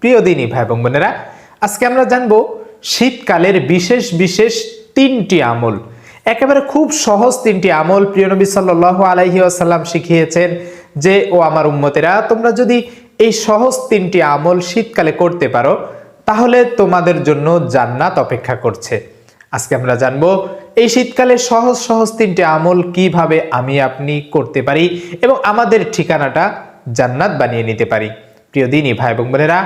প্রিয় দিনই ভাই এবং বোনেরা, আজকে আমরা জানব শীতকালের বিশেষ বিশেষ তিনটি আমল। একেবারে খুব সহজ তিনটি আমল প্রিয় নবী সাল্লাহ আলাইহি আসাল্লাম শিখিয়েছেন যে, ও আমার উম্মতেরা, তোমরা যদি এই সহজ তিনটি আমল শীতকালে করতে পারো, তাহলে তোমাদের জন্য জান্নাত অপেক্ষা করছে। আজকে আমরা জানব, এই শীতকালে সহজ সহজ তিনটি আমল কীভাবে আমি আপনি করতে পারি এবং আমাদের ঠিকানাটা জান্নাত বানিয়ে নিতে পারি? প্রিয় দিনই ভাই এবং বোনেরা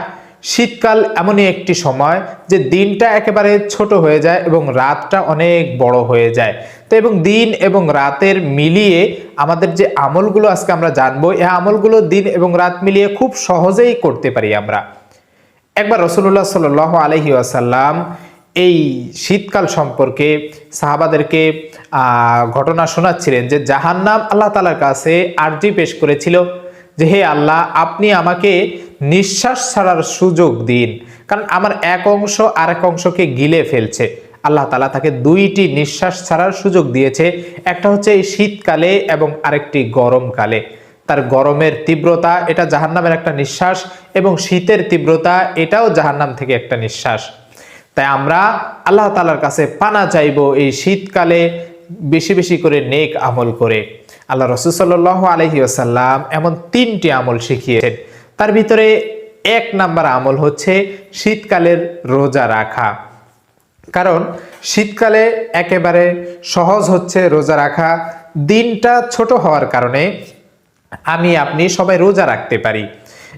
শীতকাল এমনই একটি সময় যে দিনটা একেবারে ছোট হয়ে যায় এবং রাতটা অনেক বড় হয়ে যায়। তো এবং দিন এবং রাতের মিলিয়ে আমাদের যে আমলগুলো আজকে আমরা জানব এই আমলগুলো দিন এবং রাত মিলিয়ে খুব সহজেই করতে পারি আমরা। একবার রসুল্লাহ সাল আলহি আসাল্লাম এই শীতকাল সম্পর্কে সাহাবাদেরকে ঘটনা শোনাচ্ছিলেন যে জাহান্নাম আল্লাহ তালার কাছে আর্জি পেশ করেছিল যে, হে আল্লাহ, আপনি আমাকে নিঃশ্বাস ছাড়ার সুযোগ দিন। কারণ আমার এক অংশ আর এক অংশকে গিলে ফেলছে। আল্লাহ তালা তাকে দুইটি নিঃশ্বাস ছাড়ার সুযোগ দিয়েছে। একটা হচ্ছে এই শীতকালে এবং আরেকটি গরমকালে। তার গরমের তীব্রতা, এটা জাহান্নামের একটা নিঃশ্বাস এবং শীতের তীব্রতা, এটাও জাহান্নাম থেকে একটা নিঃশ্বাস। তাই আমরা আল্লাহ তালার কাছে পানা চাইব এই শীতকালে বেশি বেশি করে নেক আমল করে। আল্লাহ রসুল্লাহ আলহি আসাল্লাম এমন তিনটি আমল শিখিয়েছেন। তার ভিতরে এক নাম্বার আমল হচ্ছে শীতকালের রোজা রাখা। কারণ শীতকালে একেবারে সহজ হচ্ছে রোজা রাখা। দিনটা ছোট হওয়ার কারণে আমি, আপনি সবাই রোজা রাখতে পারি।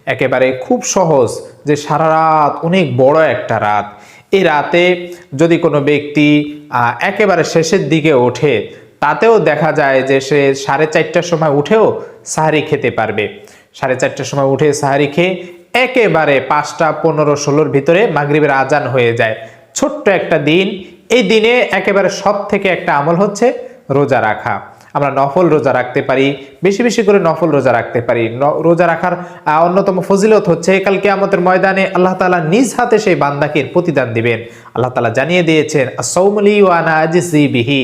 একেবারে খুব সহজ যে সারা রাত অনেক বড় একটা রাত। এই রাতে যদি কোনো ব্যক্তি একেবারে শেষের দিকে ওঠে, তাতেও দেখা যায় যে সে সাড়ে চারটার সময় উঠেও সাহারি খেতে পারবে। সাড়ে চারটার সময় উঠে সাহারি খেয়ে একেবারে পাঁচটা পনেরো ষোলোর ভিতরে মাগরিবের আজান হয়ে যায়। ছোট্ট একটা দিন। এই দিনে একেবারে সব থেকে একটা আমল হচ্ছে রোজা রাখা। আমরা নফল রোজা রাখতে পারি, বেশি বেশি করে নফল রোজা রাখতে পারি। রোজা রাখার অন্যতম ফজিলত হচ্ছে কালকে আমাদের ময়দানে আল্লাহ তালা নিজ হাতে সেই বান্দাকে প্রতিদান দিবেন। আল্লাহ তালা জানিয়ে দিয়েছেন সৌমলি ওয়ানা আজিজি বিহি।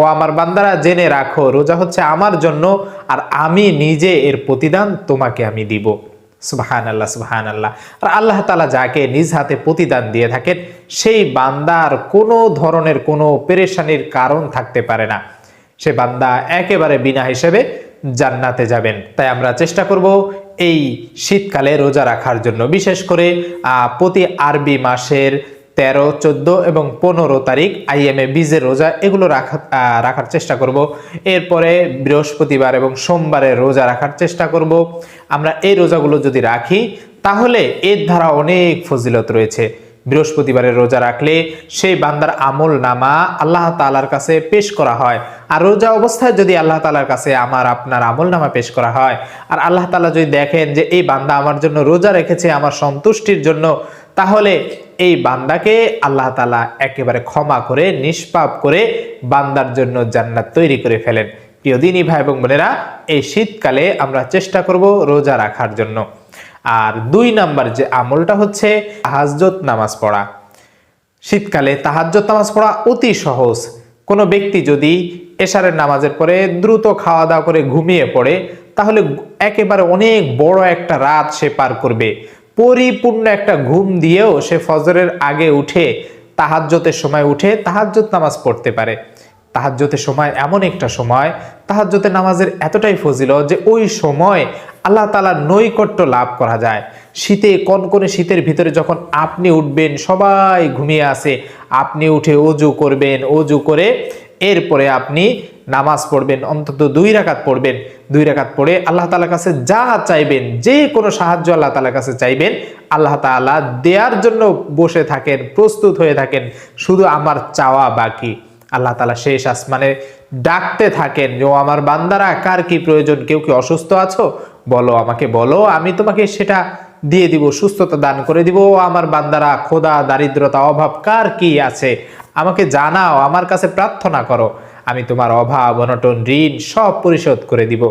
ও আমার বান্দারা, জেনে রাখো, রোজা হচ্ছে আমার জন্য আর আমি নিজে এর প্রতিদান তোমাকে আমি দিব। সুবাহান আল্লাহ সুবাহান আল্লাহ আর আল্লাহ তালা যাকে নিজ হাতে প্রতিদান দিয়ে থাকেন, সেই বান্দার কোনো ধরনের কোনো পেরেশানির কারণ থাকতে পারে না। সে বান্দা একেবারে বিনা হিসেবে জান্নাতে যাবেন। তাই আমরা চেষ্টা করব এই শীতকালে রোজা রাখার জন্য। বিশেষ করে প্রতি আরবি মাসের তেরো, চোদ্দ এবং পনেরো তারিখ আই এম আইএমএ বীজের রোজা, এগুলো রাখা রাখার চেষ্টা করব। এরপরে বৃহস্পতিবার এবং সোমবারে রোজা রাখার চেষ্টা করব। আমরা এই রোজাগুলো যদি রাখি, তাহলে এর ধারা অনেক ফজিলত রয়েছে। বৃহস্পতিবারের রোজা রাখলে সেই বান্দার আমল নামা আল্লাহ তালার কাছে পেশ করা হয়। আর রোজা অবস্থায় যদি আল্লাহ তালার কাছে আমার, আপনার আমল নামা পেশ করা হয়, আর আল্লাহ তালা যদি দেখেন যে এই বান্দা আমার জন্য রোজা রেখেছে, আমার সন্তুষ্টির জন্য তাহলে এই বান্দাকে আল্লাহ তালা একেবারে ক্ষমা করে, নিষ্পাপ করে বান্দার জন্য জান্নাত তৈরি করে ফেলেন। প্রিয় দিনই ভাই এবং বোনেরা, এই শীতকালে আমরা চেষ্টা করব রোজা রাখার জন্য। আর দুই নাম্বার যে আমলটা হচ্ছে হাজরত নামাজ পড়া। শীতকালে তাহাজ্জত নামাজ পড়া অতি সহজ। কোনো ব্যক্তি যদি এশারের নামাজের পরে দ্রুত খাওয়া দাওয়া করে ঘুমিয়ে পড়ে, তাহলে একেবারে অনেক বড় একটা রাত সে পার করবে। পরিপূর্ণ একটা ঘুম দিয়েও সে ফজরের আগে উঠে তাহাজ্জতের সময় উঠে তাহাজ্জত নামাজ পড়তে পারে। তাহাজ্জতের সময় এমন একটা সময় তাহাজ্জতের নামাজের এতটাই ফজিল যে ওই সময় আল্লাহ তালার নৈকট্য লাভ করা যায়। শীতে, কনকনে শীতের ভিতরে যখন আপনি উঠবেন, সবাই ঘুমিয়ে আসে আপনি উঠে অজু করবেন, অজু করে এরপরে আপনি নামাজ পড়বেন, অন্তত দুই রাকাত পড়বেন। দুই রাকাত পড়ে আল্লাহ তালার কাছে যা চাইবেন, যে কোনো সাহায্য আল্লাহ তালার কাছে চাইবেন, আল্লাহ তাআলা দেওয়ার জন্য বসে থাকেন, প্রস্তুত হয়ে থাকেন, শুধু আমার চাওয়া বাকি। আল্লাহ তালা শেষ আসমানে ডাকতে থাকেন যে আমার বান্দারা, কার কি প্রয়োজন? কেউ কি অসুস্থ আছো? বলো আমাকে, বলো, আমি তোমাকে সেটা দিয়ে দিব, সুস্থতা দান করে দিব। আমার বান্দারা, খোদা, দারিদ্রতা, অভাব, কার কি আছে? আমাকে জানাও, আমার কাছে প্রার্থনা করো। আমি তোমার অভাব, অনটন, ঋণ সব পরিশোধ করে দিব।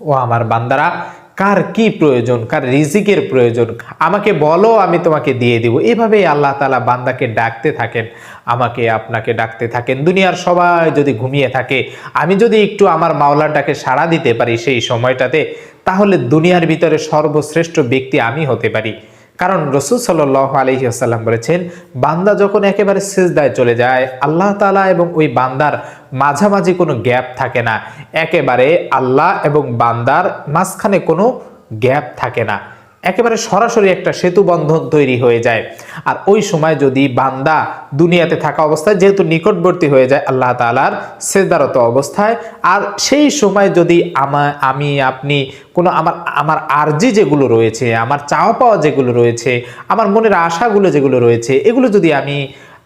ও আমার বান্দারা, কার কি প্রয়োজন, কার রিজিকের প্রয়োজন? আমাকে বলো, আমি তোমাকে দিয়ে দিব। এভাবেই আল্লাহ তালা বান্দাকে ডাকতে থাকেন। আমাকে আপনাকে ডাকতে থাকেন। দুনিয়ার সবাই যদি ঘুমিয়ে থাকে, আমি যদি একটু আমার মাওলাটাকে সাড়া দিতে পারি সেই সময়টাতে, তাহলে দুনিয়ার ভিতরে সর্বশ্রেষ্ঠ ব্যক্তি আমি হতে পারি। কারণ রসুল সাল্লাহ আলহি আসাল্লাম বলেছেন, বান্দা যখন একেবারে সেজদায় চলে যায়, আল্লাহ তালা এবং ওই বান্দার মাঝামাঝি কোনো গ্যাপ থাকে না। একেবারে আল্লাহ এবং বান্দার মাঝখানে কোনো গ্যাপ থাকে না। একেবারে সরাসরি একটা সেতু বন্ধন তৈরি হয়ে যায়। আর ওই সময় যদি বান্দা দুনিয়াতে থাকা অবস্থায় যেহেতু নিকটবর্তী হয়ে যায় আল্লাহ তালার সেদারত অবস্থায়, আর সেই সময় যদি আমা, আমি, আপনি কোনো আমার আমার আর্জি যেগুলো রয়েছে, আমার চাওয়া পাওয়া যেগুলো রয়েছে, আমার মনের আশাগুলো যেগুলো রয়েছে, এগুলো যদি আমি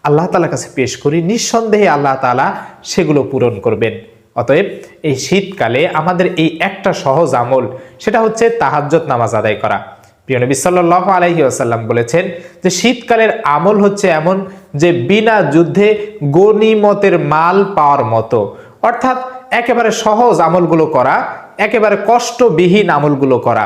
আল্লাহ তালার কাছে পেশ করি, নিঃসন্দেহে আল্লাহ তালা সেগুলো পূরণ করবেন। অতএব এই শীতকালে আমাদের এই একটা সহজ আমল, সেটা হচ্ছে তাহাজ্জত নামাজ আদায় করা। প্রিয় নবী সাল্লাহ আলহি আসাল্লাম বলেছেন যে শীতকালের আমল হচ্ছে এমন যে বিনা যুদ্ধে গনিমতের মাল পাওয়ার মতো। অর্থাৎ একেবারে সহজ আমলগুলো করা, একেবারে কষ্টবিহীন আমলগুলো করা।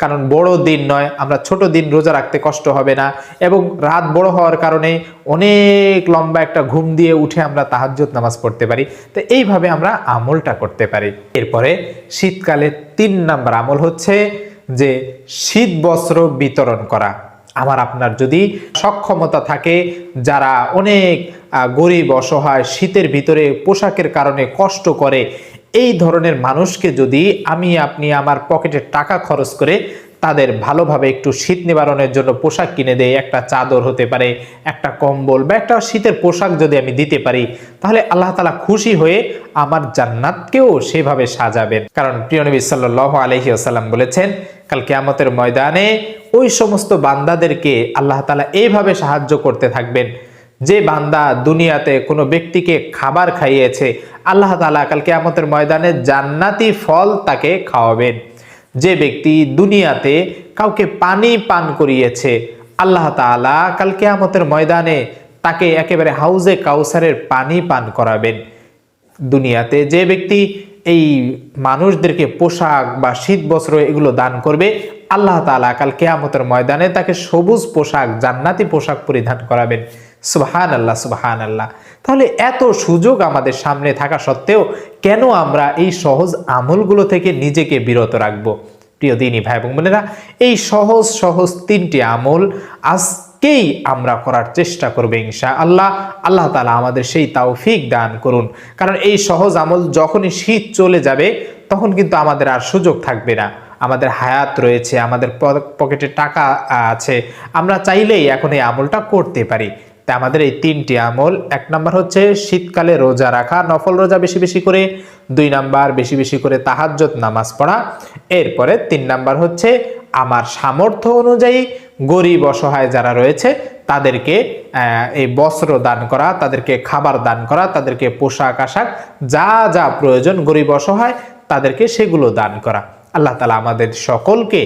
কারণ বড় দিন নয়, আমরা ছোট দিন রোজা রাখতে কষ্ট হবে না এবং রাত বড় হওয়ার কারণে অনেক লম্বা একটা ঘুম দিয়ে উঠে আমরা তাহাজ্জুদ নামাজ পড়তে পারি। তো এইভাবে আমরা আমলটা করতে পারি। এরপরে শীতকালে তিন নাম্বার আমল হচ্ছে যে শীত বস্ত্র বিতরণ করা। আমার আপনার যদি সক্ষমতা থাকে, যারা অনেক গরিব, অসহায়, শীতের ভিতরে পোশাকের কারণে কষ্ট করে এই ধরনের মানুষকে যদি আমি, আপনি আমার পকেটে টাকা খরচ করে তাদের ভালোভাবে একটু শীত নিবারণের জন্য পোশাক কিনে দেয়, একটা চাদর হতে পারে, একটা কম্বল বা একটা শীতের পোশাক যদি আমি দিতে পারি, তাহলে আল্লাহ তালা খুশি হয়ে আমার জান্নাতকেও সেভাবে সাজাবেন। কারণ প্রিয় নবী সাল্লাহ আলহি আসাল্লাম বলেছেন, কাল কেয়ামতের ময়দানে ওই সমস্ত বান্দাদেরকে আল্লাহ তালা এইভাবে সাহায্য করতে থাকবেন যে বান্দা দুনিয়াতে কোনো ব্যক্তিকে খাবার খাইয়েছে, আল্লাহ তালা কাল কেয়ামতের ময়দানে জান্নাতি ফল তাকে খাওয়াবেন। যে ব্যক্তি দুনিয়াতে কাউকে পানি পান করিয়েছে, আল্লাহ তালা কাল কেয়ামতের ময়দানে তাকে একেবারে হাউজে কাউসারের পানি পান করাবেন। দুনিয়াতে যে ব্যক্তি এই মানুষদেরকে পোশাক বা শীত বস্ত্র এগুলো দান করবে, আল্লাহ তালা কাল কেয়ামতের ময়দানে তাকে সবুজ পোশাক, জান্নাতি পোশাক পরিধান করাবেন। সুবাহান আল্লাহ সুবাহান আল্লাহ তাহলে এত সুযোগ আমাদের সামনে থাকা সত্ত্বেও কেন আমরা এই সহজ আমলগুলো থেকে নিজেকে বিরত রাখব? প্রিয় দিনী ভাই এবং বোনেরা, এই সহজ সহজ তিনটি আমল আজকেই আমরা করার চেষ্টা করবে ইনশা আল্লাহ আল্লাহ তালা আমাদের সেই তাওফিক দান করুন। কারণ এই সহজ আমল যখনই শীত চলে যাবে, তখন কিন্তু আমাদের আর সুযোগ থাকবে না। আমাদের হায়াত রয়েছে, আমাদের পকেটে টাকা আছে। আমরা চাইলেই এখন এই আমলটা করতে পারি। তা আমাদের এই তিনটি আমল, এক নাম্বার হচ্ছে শীতকালে রোজা রাখা, নফল রোজা বেশি বেশি করে, দুই নাম্বার বেশি বেশি করে তাহাজ্জত নামাজ পড়া, এরপরে তিন নাম্বার হচ্ছে আমার সামর্থ্য অনুযায়ী গরিব অসহায় যারা রয়েছে, তাদেরকে এই বস্ত্র দান করা, তাদেরকে খাবার দান করা, তাদেরকে পোশাক আশাক, যা যা প্রয়োজন গরিব অসহায়, তাদেরকে সেগুলো দান করা। আল্লাহ তালা আমাদের সকলকে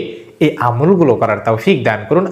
এই আমলগুলো করার তাও ফিক দান করুন।